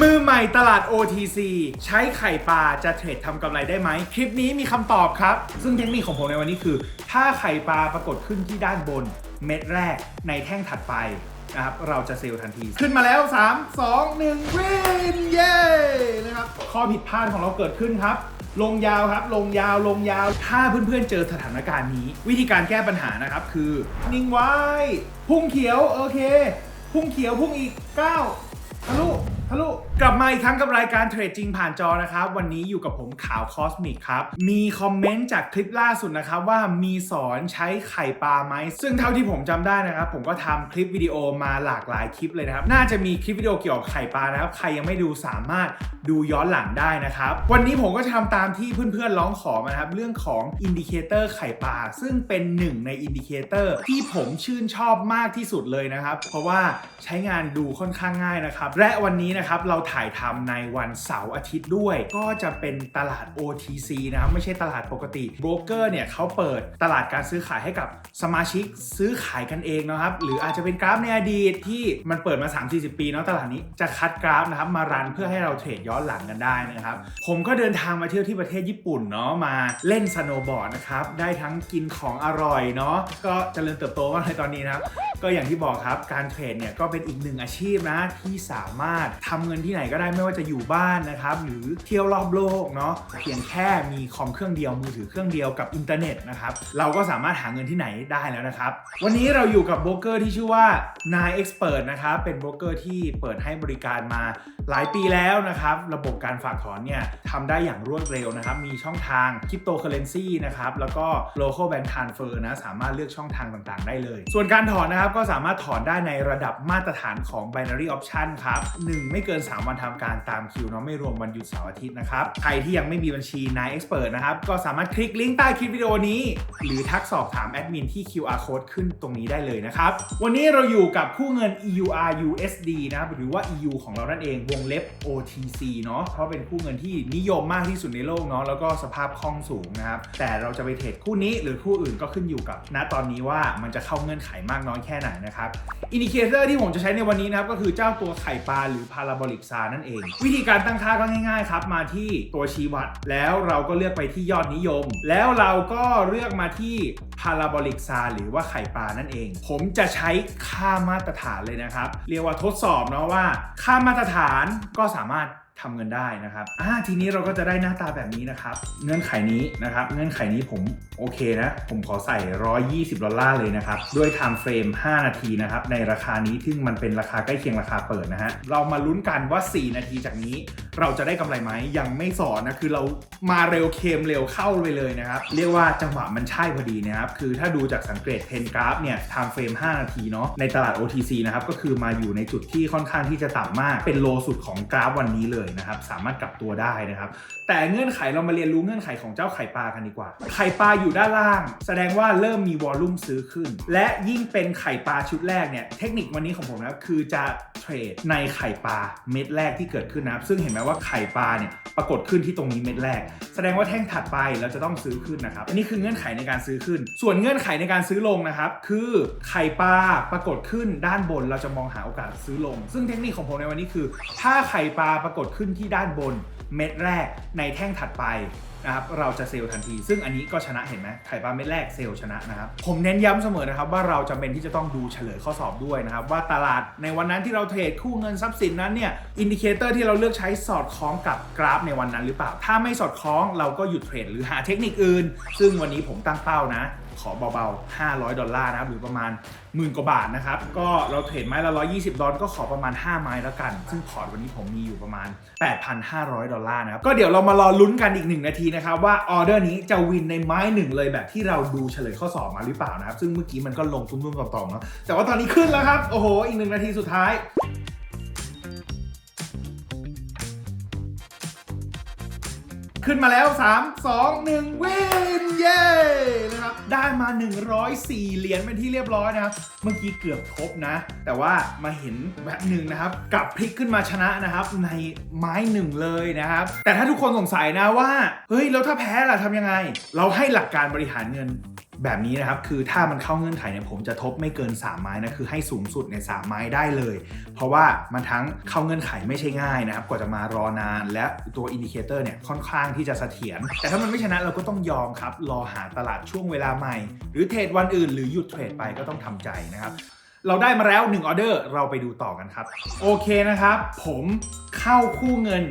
มือใหม่ตลาด OTC ใช้ไข่ปลาจะเทรดทำกำไรได้ไหม คลิปนี้มีคำตอบครับ ซึ่งเทคนิคของผมในวันนี้คือ ถ้าไข่ปลาปรากฏขึ้นที่ด้านบนเม็ดแรกในแท่งถัดไปนะครับเราจะเซลล์ทันที ขึ้นมาแล้ว 3 2 1วินเย้นะครับข้อผิดพลาดของเราเกิดขึ้นครับ ลงยาวครับ ลงยาวลงยาว ถ้าเพื่อนๆเจอสถานการณ์นี้ วิธีการแก้ปัญหานะครับคือ นิ่งไว้ พุ่งเขียว โอเค พุ่งเขียวพุ่งอีก 9 ทะลุ ทะลุกลับมาอีกครั้งกับรายการเทรดจริงผ่านจอนะครับ วันนี้อยู่กับผมขาวคอสมิกครับ มีคอมเมนต์จากคลิปล่าสุดนะครับ ว่ามีสอนใช้ไข่ปลาไหม ซึ่งเท่าที่ผมจำได้นะครับ ผมก็ทำคลิปวิดีโอมาหลากหลายคลิปเลยนะครับ น่าจะมีคลิปวิดีโอเกี่ยวกับไข่ปลานะครับ ใครยังไม่ดูสามารถดูย้อนหลังได้นะครับ วันนี้ผมก็จะทำตามที่เพื่อนๆร้องขอมานะครับเรื่องของอินดิเคเตอร์ไข่ปลาซึ่งเป็นหนึ่งในอินดิเคเตอร์ที่ผมชื่นชอบมากที่สุดเลยนะครับ เพราะว่าใช้งานดูค่อนข้างง่ายนะครับและวันนี้นะครับเราถ่ายทำในวันเสาร์อาทิตย์ด้วย ก็จะเป็นตลาด OTC นะครับไม่ใช่ตลาดปกติโบรกเกอร์เนี่ยเขาเปิดตลาดการซื้อขายให้กับสมาชิกซื้อขายกันเองนะครับ หรืออาจจะเป็นกราฟในอดีตที่มันเปิดมา 3-40 ปีเนาะตลาดนี้จะคัดกราฟนะครับมารันเพื่อให้เราเทรดย้อนหลังกันได้นะครับ ผมก็เดินทางมาเที่ยวที่ประเทศญี่ปุ่นเนาะมาเล่นสโนว์บอร์ดนะครับได้ทั้งกินของอร่อยเนาะก็เจริญเติบโตมากเลยตอนนี้นะครับก็อย่างที่บอกครับการเทรดเนี่ยก็เป็นอีกหนึ่งอาชีพนะที่สามารถทำเงินที่ไหนก็ได้ไม่ว่าจะอยู่บ้านนะครับ หรือเที่ยวรอบโลกเนาะเพียงแค่มีคอมเครื่องเดียวมือถือเครื่องเดียวกับอินเทอร์เน็ตนะครับเราก็สามารถหาเงินที่ไหนได้แล้วนะครับ วันนี้เราอยู่กับโบรกเกอร์ที่ชื่อว่านายเอ็กซ์เปิดนะครับเป็นโบรกเกอร์ที่เปิดให้บริการมา หลายปีแล้วนะครับ ระบบการฝากถอนเนี่ยทำได้อย่างรวดเร็วนะครับ มีช่องทางคริปโตเคอเรนซีนะครับ แล้วก็ local bank transfer นะ สามารถเลือกช่องทางต่างๆ ได้เลย ส่วนการถอนนะครับ ก็สามารถถอนได้ในระดับมาตรฐานของ binary option ครับ 1 ไม่เกิน 3 วันทำการตามคิวเนาะไม่รวมวันหยุดเสาร์อาทิตย์นะครับ ใครที่ยังไม่มีบัญชี Nine Expert นะครับ ก็สามารถคลิกลิงก์ใต้คลิปวิดีโอนี้ หรือทักสอบถามแอดมินที่ QR code ขึ้นตรงนี้ได้เลยนะครับ วันนี้เราอยู่กับคู่เงิน EUR USD นะครับหรือว่า EU ของเรานั่นเองวงเล็บ OTC เนาะเพราะเป็นคู่เงินที่นิยมมากที่สุดในโลกเนาะแล้วก็สภาพคล่องสูงนะครับ แต่เราจะไปเทรดคู่นี้หรือคู่อื่นก็ขึ้นอยู่กับณตอนนี้ว่ามันจะเข้าเงื่อนไขมากน้อยแค่ไหนนะครับอินดิเคเตอร์ที่ผมจะใช้ในวันนี้นะครับ ก็คือเจ้าตัวไข่ปลาหรือพาราโบลิกซานั่นเอง วิธีการตั้งค่าก็ง่ายๆครับ มาที่ตัวชี้วัด แล้วเราก็เลือกไปที่ยอดนิยม แล้วเราก็เลือกมาที่ พาราโบลิกซาหรือว่าไข่ปลานั่นเอง ผมจะใช้ค่ามาตรฐานเลยนะครับ เรียกว่าทดสอบเนาะว่า ค่ามาตรฐานก็สามารถ ทำเงินได้นะครับอ่าทีนี้เราก็จะได้หน้าตาแบบนี้นะครับ เงื่อนไขนี้นะครับ เงื่อนไขนี้ผมโอเคนะ ผมขอใส่ 120 ดอลลาร์เลยนะครับ ด้วยไทม์เฟรม 5 นาทีนะครับ ในราคานี้ซึ่งมันเป็นราคาใกล้เคียงราคาเปิดนะฮะ เรามาลุ้นกันว่า 4 นาทีจากนี้ เราจะได้กำไรไหม ยังไม่สอนนะ คือเรามาเร็วเคมเร็วเข้าไปเลยนะครับ เรียกว่าจังหวะมันใช่พอดีนะครับ คือถ้าดูจากสังเกตเทนกราฟเนี่ยไทม์เฟรม 5 นาทีเนาะ ในตลาด OTC นะครับ ก็คือมาอยู่ในจุดที่ค่อนข้างที่จะต่ำมาก เป็นโลสุดของกราฟวันนี้เลยนะครับ สามารถกลับตัวได้นะครับ แต่เงื่อนไขเรามาเรียนรู้เงื่อนไขของเจ้าไข่ปลากันดีกว่า ไข่ปลาอยู่ด้านล่าง แสดงว่าเริ่มมีวอลลุ่มซื้อขึ้น และยิ่งเป็นไข่ปลาชุดแรกเนี่ย เทคนิควันนี้ของผมนะครับคือจะเทรดในไข่ปลาเม็ดแรกที่เกิดขึ้นนะครับ ซึ่งเห็นไหมว่าไข่ปลาเนี่ยปรากฏขึ้นที่ตรงนี้เม็ดแรก แสดงว่าแท่งถัดไปเราจะต้องซื้อขึ้นนะครับ อันนี้คือเงื่อนไขในการซื้อขึ้น ส่วนเงื่อนไขในการซื้อลงนะครับ คือไข่ปลาปรากฏขึ้นด้านบน เราจะมองหาโอกาสซื้อลง ซึ่งเทคนิคของผมในวันนี้คือ ถ้าไข่ปลาปรากฏขึ้นที่ด้านบนเม็ดแรกในแท่งถัดไปนะครับเราจะเซลล์ทันที ซึ่งอันนี้ก็ชนะเห็นไหมไข่ปลาเม็ดแรกเซลล์ชนะนะครับ ผมเน้นย้ำเสมอนะครับว่าเราจะเป็นที่จะต้องดูเฉลยข้อสอบด้วยนะครับ ว่าตลาดในวันนั้นที่เราเทรดคู่เงินทรัพย์สินนั้นเนี่ยอินดิเคเตอร์ที่เราเลือกใช้สอดคล้องกับกราฟในวันนั้นหรือเปล่า ถ้าไม่สอดคล้องเราก็หยุดเทรดหรือหาเทคนิคอื่น ซึ่งวันนี้ผมตั้งเป้านะ ขอเบาๆ 500 ดอลลาร์นะครับหรือประมาณหมื่นกว่าบาทนะครับ ก็เราเทรดไม้ละ 120 ดอลก็ขอประมาณ 5 ไม้แล้วกัน ซึ่งพอร์ตวันนี้ผมมีอยู่ประมาณ 8,500 ดอลลาร์นะครับ ก็เดี๋ยวเรามารอลุ้นกันอีก 1 นาทีนะครับ ว่าออเดอร์นี้จะวินในไม้หนึ่งเลยแบบที่เราดูเฉลยข้อสอบมาหรือเปล่านะครับ ซึ่งเมื่อกี้มันก็ลงตุ้มๆต่อมๆเนาะแต่ว่าตอนนี้ขึ้นแล้วครับโอ้โหอีกหนึ่งนาทีสุดท้าย ขึ้นมาแล้ว 3 2 1 วินเย้นะครับได้มา 104 เหรียญเป็นที่เรียบร้อยนะครับ เมื่อกี้เกือบทบนะ แต่ว่ามาเห็นแบบหนึ่งนะครับกลับพลิกขึ้นมาชนะนะครับ ในไม้หนึ่งเลยนะครับ แต่ถ้าทุกคนสงสัยนะว่า เฮ้ย แล้วถ้าแพ้ล่ะทำยังไง เราให้หลักการบริหารเงิน แบบนี้นะครับคือถ้ามันเข้าเงื่อนไขเนี่ยผมจะทบไม่เกิน 3 ไม้นะคือให้สูงสุดใน3ไม้ได้เลย เพราะว่ามันทั้งเข้าเงื่อนไขไม่ใช่ง่ายนะครับกว่าจะมารอนาน และตัวอินดิเคเตอร์เนี่ยค่อนข้างที่จะเสถียรแต่ถ้ามันไม่ชนะเราก็ต้องยอมครับ รอหาตลาดช่วงเวลาใหม่ หรือเทรดวันอื่น หรือหยุดเทรดไปก็ต้องทำใจนะครับเราได้มาแล้ว1ออเดอร์เราไปดูต่อกันครับ โอเคนะครับ ผมเข้าคู่เงิน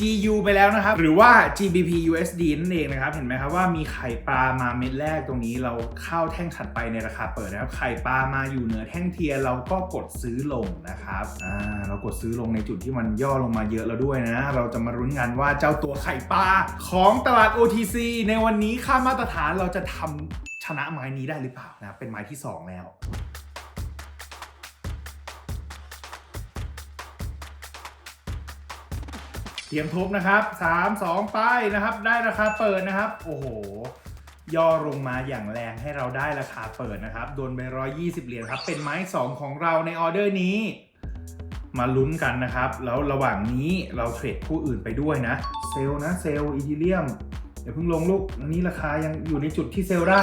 GU ไปแล้วนะครับ หรือว่า GBP USD นั่นเองนะครับ เห็นไหมครับว่ามีไข่ปลามาเม็ดแรกตรงนี้เราเข้าแท่งถัดไปในราคาเปิดนะครับ ไข่ปลามาอยู่เหนือแท่งเทียร์เราก็กดซื้อลงนะครับอ่าเรากดซื้อลงในจุดที่มันย่อลงมาเยอะแล้วด้วยนะ เราจะมารุ้นกันว่าเจ้าตัวไข่ปลาของตลาด OTC ในวันนี้ค่ามาตรฐานเราจะทำชนะไม้นี้ได้หรือเปล่านะ เป็นไม้ที่สองแล้ว เทียมทุบนะครับ 3 2 ไปนะครับ ได้ราคาเปิดนะครับ โอ้โห ย่อลงมาอย่างแรงให้เราได้ราคาเปิดนะครับ โดนไป 120 เหรียญครับ เป็นไม้ 2 ของเราในออเดอร์นี้ มาลุ้นกันนะครับ แล้วระหว่างนี้เราเทรดผู้อื่นไปด้วยนะ เซล์นะ เซล์อีทีเรียมอย่าเพิ่งลงลูก อันนี้ราคายังอยู่ในจุดที่เซลได้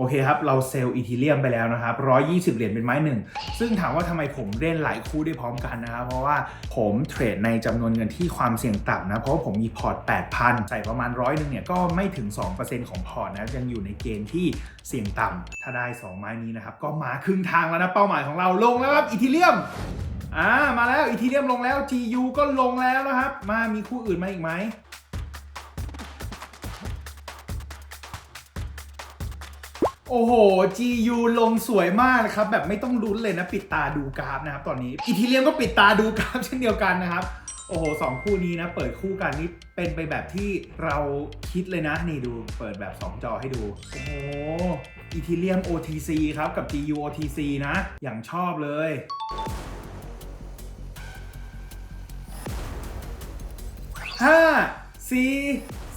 โอเคครับ เราเซลล์อีทีเรียมไปแล้วนะครับ120 เหรียญเป็นไม้หนึ่ง ซึ่งถามว่าทำไมผมเล่นหลายคู่ได้พร้อมกันนะครับ เพราะว่าผมเทรดในจำนวนเงินที่ความเสี่ยงต่ำนะ เพราะว่าผมมีพอร์ต 8,000 ใส่ประมาณร้อยหนึ่งเนี่ย ก็ไม่ถึง 2%ของพอร์ตนะ ยังอยู่ในเกณฑ์ที่เสี่ยงต่ำ ถ้าได้ 2 ไม้นี้นะครับ ก็มาครึ่งทางแล้วนะ เป้าหมายของเราลงแล้วครับอีทีเรียมอ่ามาแล้วอีทีเรียมลงแล้ว GU ก็ลงแล้วนะครับ มามีคู่อื่นมาอีกไหม โอ้โห GU ลงสวยมากนะครับ แบบไม่ต้องลุ้นเลยนะ ปิดตาดูกราฟนะครับ ตอนนี้อีทีเรียมก็ปิดตาดูกราฟเช่นเดียวกันนะครับ โอ้โหสองคู่นี้นะ เปิดคู่กันนี่เป็นไปแบบที่เราคิดเลยนะ นี่ดูเปิดแบบ 2 จอให้ดู โอ้โหอีทีเรียม OTC ครับ กับ GU OTC นะ อย่างชอบเลยห้าสี่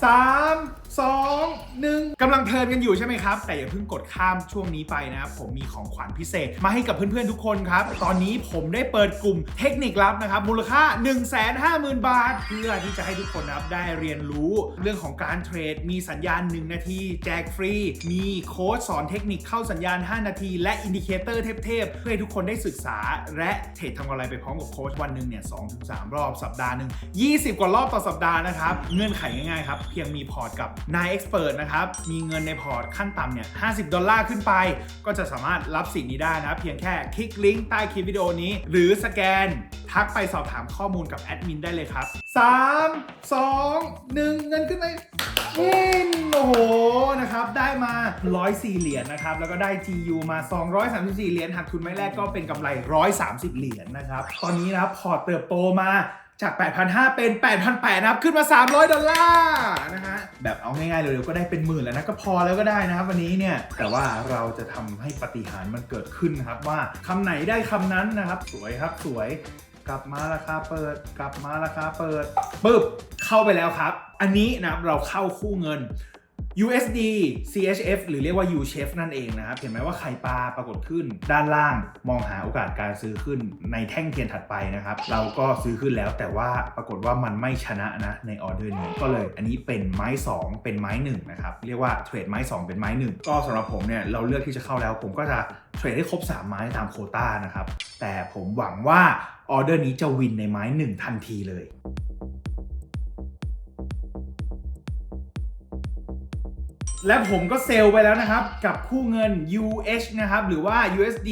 สาม สองหนึ่งกำลังเพลินกันอยู่ใช่ไหมครับ แต่อย่าเพิ่งกดข้ามช่วงนี้ไปนะครับ ผมมีของขวัญพิเศษ มาให้กับเพื่อนๆทุกคนครับ ตอนนี้ผมได้เปิดกลุ่มเทคนิคลับนะครับ มูลค่า 1 5 0 0 0 0 บาท เพื่อที่จะให้ทุกคนนะครับได้เรียนรู้ เรื่องของการเทรด มีสัญญาณ 1 นาที แจกฟรี มีโค้ดสอนเทคนิคเข้าสัญญาณ 5 นาที และอินดิเคเตอร์เทพๆเพื่อให้ทุกคนได้ศึกษา และเทรดทำกำไรไปพร้อมกับโค้ชวันหนึ่งเนี่ย2-3รอบสัปดาห์หนึ่ง20 กว่ารอบต่อสัปดาห์นะครับเงื่อนไขง่ายๆครับเพียงมีพอร์ตกับนายเอ็กซ์เพรสนะครับ มีเงินในพอร์ตขั้นต่ำเนี่ย 50 ดอลลาร์ขึ้นไป ก็จะสามารถรับสิ่งนี้ได้นะครับเพียงแค่คลิกลิงก์ใต้คลิปวิดีโอนี้ หรือสแกน ทักไปสอบถามข้อมูลกับแอดมินได้เลยครับ 3 2 1 เงินขึ้นไปยินโอ้โหนะครับได้มา 104 เหรียญนะครับ แล้วก็ได้ GU มา 234 เหรียญหักทุนไม่แรกก็เป็นกำไร 130 เหรียญนะครับ ตอนนี้นะพอร์ตเติบโตมา จาก 8,500 เป็น 8,800นะครับ ขึ้นมา 300 ดอลลาร์นะฮะ แบบเอาง่ายๆเร็วๆก็ได้เป็นหมื่นแล้วนะ ก็พอแล้วก็ได้นะครับวันนี้เนี่ย แต่ว่าเราจะทำให้ปฏิหารมันเกิดขึ้นนะครับ ว่าคำไหนได้คำนั้นนะครับ สวยครับสวย กลับมาราคาเปิด กลับมาราคาเปิดปึ๊บเข้าไปแล้วครับ อันนี้นะครับเราเข้าคู่เงิน USD CHF หรือเรียกว่า UCHF นั่นเองนะครับ เห็นไหมว่าไข่ปลาปรากฏขึ้น ด้านล่างมองหาโอกาสการซื้อขึ้นในแท่งเทียนถัดไปนะครับ เราก็ซื้อขึ้นแล้วแต่ว่าปรากฏว่ามันไม่ชนะนะในออเดอร์นี้ก็เลยอันนี้เป็นไม้ 2 เป็นไม้1นะครับเรียกว่าเทรดไม้ 2 เป็นไม้ 1 ก็สำหรับผมเนี่ยเราเลือกที่จะเข้าแล้ว ผมก็จะเทรดให้ครบ 3 ไม้ตามโคต้านะครับแต่ผมหวังว่าออเดอร์นี้จะวินในไม้ 1 ทันทีเลย และผมก็เซลล์ไปแล้วนะครับ กับคู่เงิน UH นะครับ หรือว่า USD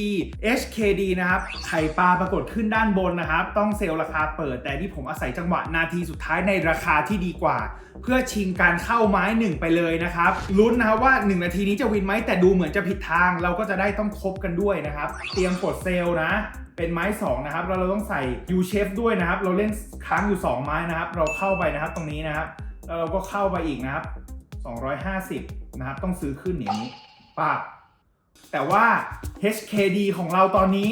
HKD นะครับไข่ปลาปรากฏขึ้นด้านบนนะครับ ต้องเซลล์ราคาเปิด แต่ที่ผมอาศัยจังหวะนาทีสุดท้ายในราคาที่ดีกว่า เพื่อชิงการเข้าไม้หนึ่งไปเลยนะครับลุ้นนะครับว่า 1 นาทีนี้จะวินไหมแต่ดูเหมือนจะผิดทาง เราก็จะได้ต้องคบกันด้วยนะครับ เตรียมกดเซลล์นะเป็นไม้ 2 นะครับแล้วเราต้องใส่ U shape ด้วยนะครับ เราเล่นค้างอยู่ 2 ไม้นะครับ เราเข้าไปนะครับตรงนี้นะครับแล้วเราก็เข้าไปอีกนะครับ 250 นะครับ ต้องซื้อขึ้นอย่างนี้ปากแต่ว่า HKD ของเราตอนนี้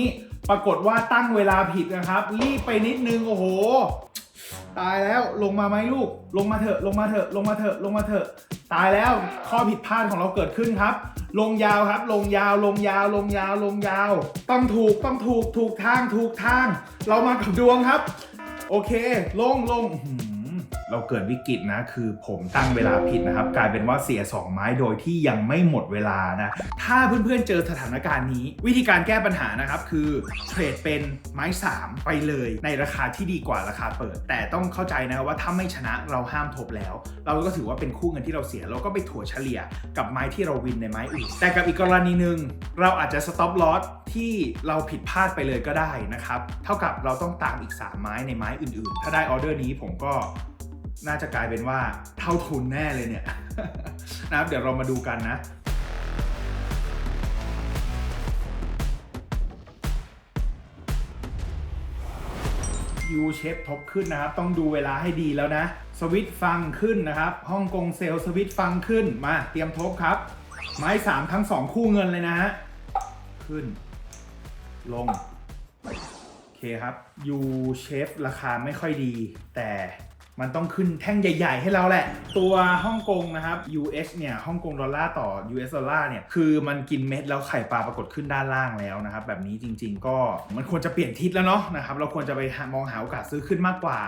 ปรากฏว่าตั้งเวลาผิดนะครับ รีบไปนิดนึง โอ้โห ตายแล้วลงมาไหมลูก ลงมาเถอะ ลงมาเถอะ ลงมาเถอะ ลงมาเถอะ ตายแล้วข้อผิดพลาดของเราเกิดขึ้นครับ ลงยาวครับ ลงยาว ลงยาว ลงยาว ลงยาว ต้องถูก ต้องถูก ถูกทาง ถูกทาง เรามากับดวงครับ โอเค ลงลง เราเกิดวิกฤตนะ คือผมตั้งเวลาผิดนะครับ กลายเป็นว่าเสีย 2 ไม้โดยที่ยังไม่หมดเวลานะ ถ้าเพื่อนๆเจอสถานการณ์นี้ วิธีการแก้ปัญหานะครับ คือเทรดเป็นไม้ 3 ไปเลยในราคาที่ดีกว่าราคาเปิด แต่ต้องเข้าใจนะว่าถ้าไม่ชนะเราห้ามทบแล้ว เราก็ถือว่าเป็นคู่เงินที่เราเสีย เราก็ไปถั่วเฉลี่ยกับไม้ที่เราวินในไม้อื่นแต่กับอีกกรณีหนึ่งเราอาจจะสต็อปลอสที่เราผิดพลาดไปเลยก็ได้นะครับ เท่ากับเราต้องตามอีก 3 ไม้ในไม้อื่นๆ ถ้าได้ออเดอร์นี้ผมก็ น่าจะกลายเป็นว่าเท่าทุนแน่เลยเนี่ยนะครับเดี๋ยวเรามาดูกันนะยูเชฟทบขึ้นนะครับ ต้องดูเวลาให้ดีแล้วนะ สวิตฟังขึ้นนะครับฮ่องกงเซลสวิตฟังขึ้นมาเตรียมทบครับ ไม้สามทั้งสองคู่เงินเลยนะฮะขึ้น ลง โอเคครับยูเชฟราคาไม่ค่อยดี แต่ มันต้องขึ้นแท่งใหญ่ ๆ ให้เราแหละ ตัวฮ่องกงนะครับ US เนี่ยฮ่องกงดอลลาร์ต่อ US ดอลลาร์เนี่ยคือมันกินเม็ดแล้วไข่ปลาปรากฏขึ้นด้านล่างแล้วนะครับ แบบนี้จริง ๆ ก็มันควรจะเปลี่ยนทิศแล้วเนาะนะครับเราควรจะไปมองหาโอกาสซื้อขึ้นมากกว่า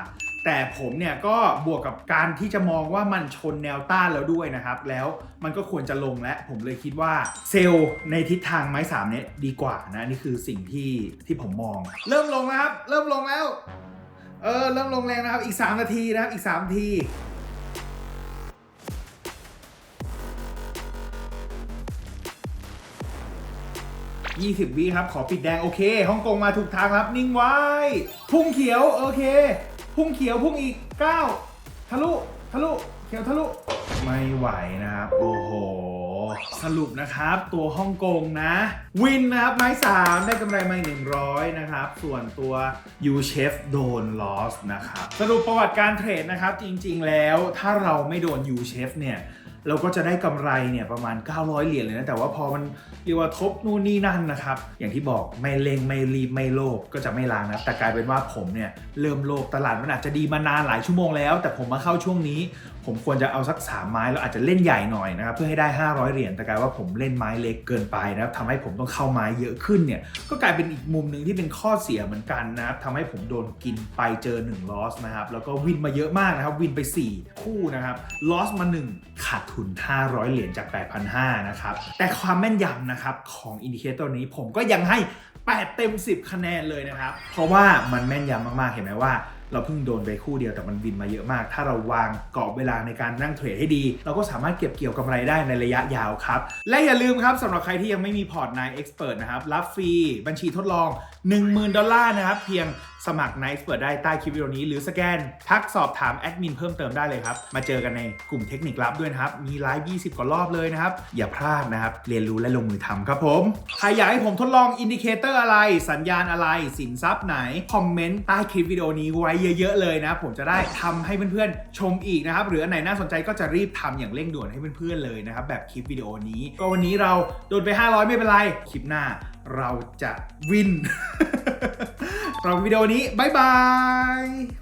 แต่ผมเนี่ยก็บวกกับการที่จะมองว่ามันชนแนวต้านแล้วด้วยนะครับ แล้วมันก็ควรจะลงและผมเลยคิดว่าเซลล์ในทิศทางไม้สามเนี่ยดีกว่านะนี่คือสิ่งที่ที่ผมมอง เริ่มลงแล้วครับ เริ่มลงแล้ว เออ เริ่มลงแรงนะครับ อีก 3 นาทีนะครับ อีก3นาที20วิครับ ขอปิดแดง โอเคฮ่องกงมาถูกทางครับ นิ่งไว้ พุ่งเขียว โอเค พุ่งเขียว พุ่งอีก 9 ทะลุ ทะลุ เขียวทะลุ ไม่ไหวนะครับ โอ้โห สรุปนะครับ ตัวฮ่องกงนะวินนะครับไม้สามได้กำไรมา100 นะครับ ส่วนตัวยูเชฟโดนลอสนะครับ สรุปประวัติการเทรดนะครับ จริงๆแล้วถ้าเราไม่โดนยูเชฟเนี่ย เราก็จะได้กำไรเนี่ยประมาณ 900 เหรียญเลยนะ แต่ว่าพอมันเรียกว่าทบนู่นนี่นั่นนะครับ อย่างที่บอกไม่เร่งไม่รีบไม่โลภก็จะไม่ลางนะ แต่กลายเป็นว่าผมเนี่ยเริ่มโลภตลาดมันอาจจะดีมานานหลายชั่วโมงแล้ว แต่ผมมาเข้าช่วงนี้ ผมควรจะเอาสัก 3 ไม้แล้วอาจจะเล่นใหญ่หน่อยนะครับเพื่อให้ได้ 500 เหรียญแต่กลายว่าผมเล่นไม้เล็กเกินไปนะครับทำให้ผมต้องเข้าไม้เยอะขึ้นเนี่ยก็กลายเป็นอีกมุมหนึ่งที่เป็นข้อเสียเหมือนกันนะครับทำให้ผมโดนกินไปเจอ1 loss นะครับแล้วก็วินมาเยอะมากนะครับวินไป 4 คู่นะครับ loss มา 1 ขาดทุน 500 เหรียญจาก 8,500 นะครับ แต่ความแม่นยำนะครับของอินดิเคเตอร์นี้ผมก็ยังให้ 8 เต็ม 10 คะแนนเลยนะครับ เพราะว่ามันแม่นยำมากๆ เห็นไหมว่าเราเพิ่งโดนไปคู่เดียวแต่มันวินมาเยอะมาก ถ้าเราวางกรอบเวลาในการนั่งเทรดให้ดี เราก็สามารถเก็บเกี่ยวกำไรได้ในระยะยาวครับ และอย่าลืมครับสำหรับใครที่ยังไม่มีพอร์ตนายเอ็กซ์เพรสนะครับ รับฟรีบัญชีทดลอง 10,000 ดอลลาร์นะครับ เพียง สมัครนายเอ็กซ์เพรสได้ใต้คลิปวิดีโอนี้ หรือสแกน ทักสอบถามแอดมินเพิ่มเติมได้เลยครับ มาเจอกันในกลุ่มเทคนิคลับด้วยนะครับ มีไลฟ์ 20 กว่ารอบเลยนะครับ อย่าพลาดนะครับ เรียนรู้และลงมือทำครับผม ใครอยากให้ผมทดลองอินดิเคเตอร์อะไร สัญญาณอะไร สินทรัพย์ไหน คอมเมนต์ใต้คลิปวิดีโอนี้ไว้เยอะๆเลยนะ ผมจะได้ทำให้เพื่อนๆ ชมอีกนะครับ หรืออันไหนน่าสนใจก็จะรีบทำอย่างเร่งด่วนให้เพื่อนๆเลยนะครับ แบบคลิปวิดีโอนี้ ก็วันนี้เราโดนไป 500 ไม่เป็นไร คลิปหน้าเราจะวิน เราวิดีโอนี้ บ๊ายบาย